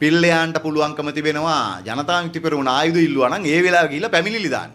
පිල්ලයන්ට පුළුවන්කම තිබෙනවා ජනතා විමුක්ති පෙරමුණ ආයුධ ඉල්ලුවා නම් ඒ වෙලාව ගිහිල්ලා පැමිණිලි දාන්න.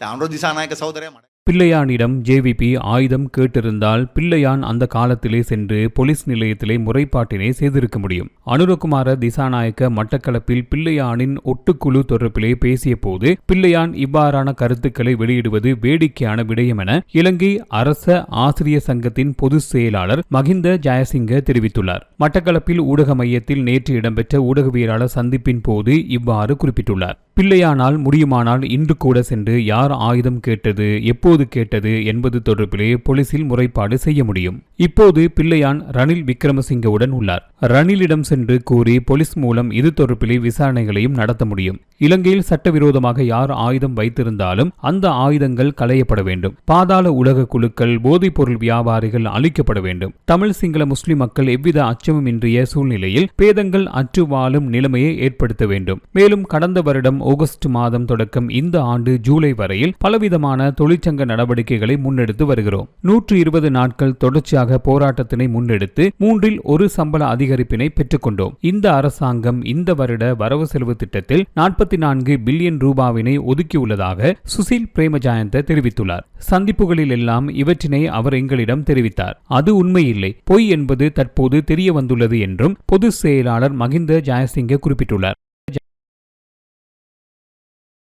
දැන් අනුර දිසානායක සහෝදරයා මට பிள்ளையானிடம் ஜேவிபி ஆயுதம் கேட்டிருந்தால் பிள்ளையான் அந்த காலத்திலே சென்று போலீஸ் நிலையத்திலே முறைப்பாட்டினை செய்திருக்க முடியும். அனுரகுமார திசாநாயக்க மட்டக்களப்பில் பிள்ளையானின் ஒட்டுக்குழு தொடர்பிலே பேசிய போது பிள்ளையான் இவ்வாறான கருத்துக்களை வெளியிடுவது வேடிக்கையான விடயம் என இலங்கை அரச ஆசிரிய சங்கத்தின் பொதுச் செயலாளர் மகிந்த ஜெயசிங்க தெரிவித்துள்ளார். மட்டக்களப்பில் ஊடக மையத்தில் நேற்று இடம்பெற்ற ஊடகவியலாளர் சந்திப்பின் போது இவ்வாறு குறிப்பிட்டுள்ளார். பிள்ளையானால் முடியுமானால் இன்று கூட சென்று யார் ஆயுதம் கேட்டது எப்போது கேட்டது என்பது தொடர்பிலே போலீசில் முறைப்பாடு செய்ய முடியும். இப்போது பிள்ளையான் ரணில் விக்ரமசிங்கவுடன் உள்ளார். ரணிலிடம் சென்று கூறி போலீஸ் மூலம் இது தொடர்பிலே விசாரணைகளையும் நடத்த முடியும். இலங்கையில் சட்டவிரோதமாக யார் ஆயுதம் வைத்திருந்தாலும் அந்த ஆயுதங்கள் களையப்பட வேண்டும். பாதாள உலக குழுக்கள் போதைப்பொருள் வியாபாரிகள் அழிக்கப்பட வேண்டும். தமிழ் சிங்கள முஸ்லிம் மக்கள் எவ்வித அச்சமும் இன்றிய சூழ்நிலையில் பேதங்கள் அற்று வாழும் நிலைமையை ஏற்படுத்த வேண்டும். மேலும் கடந்த வருடம் ஆகஸ்ட் மாதம் தொடக்கம் இந்த ஆண்டு ஜூலை வரையில் பலவிதமான தொழிற்சங்க நடவடிக்கைகளை முன்னெடுத்து வருகிறோம். நூற்று இருபது நாட்கள் தொடர்ச்சியாக போராட்டத்தினை முன்னெடுத்து மூன்றில் ஒரு சம்பள அதிகரிப்பினை பெற்றுக்கொண்டோம். இந்த அரசாங்கம் இந்த வருட வரவு செலவு திட்டத்தில் நாற்பத்தி நாற்பத்தி நான்கு பில்லியன் ரூபாவினை ஒதுக்கியுள்ளதாக சுசில் பிரேமஜாயந்த தெரிவித்துள்ளார். சந்திப்புகளில் எல்லாம் இவற்றினை அவர் எங்களிடம் தெரிவித்தார். அது உண்மையில்லை. பொய் என்பது தற்போது தெரிய வந்துள்ளது என்றும் பொதுச் செயலாளர் மகிந்த ஜாயசிங்க குறிப்பிட்டுள்ளார்.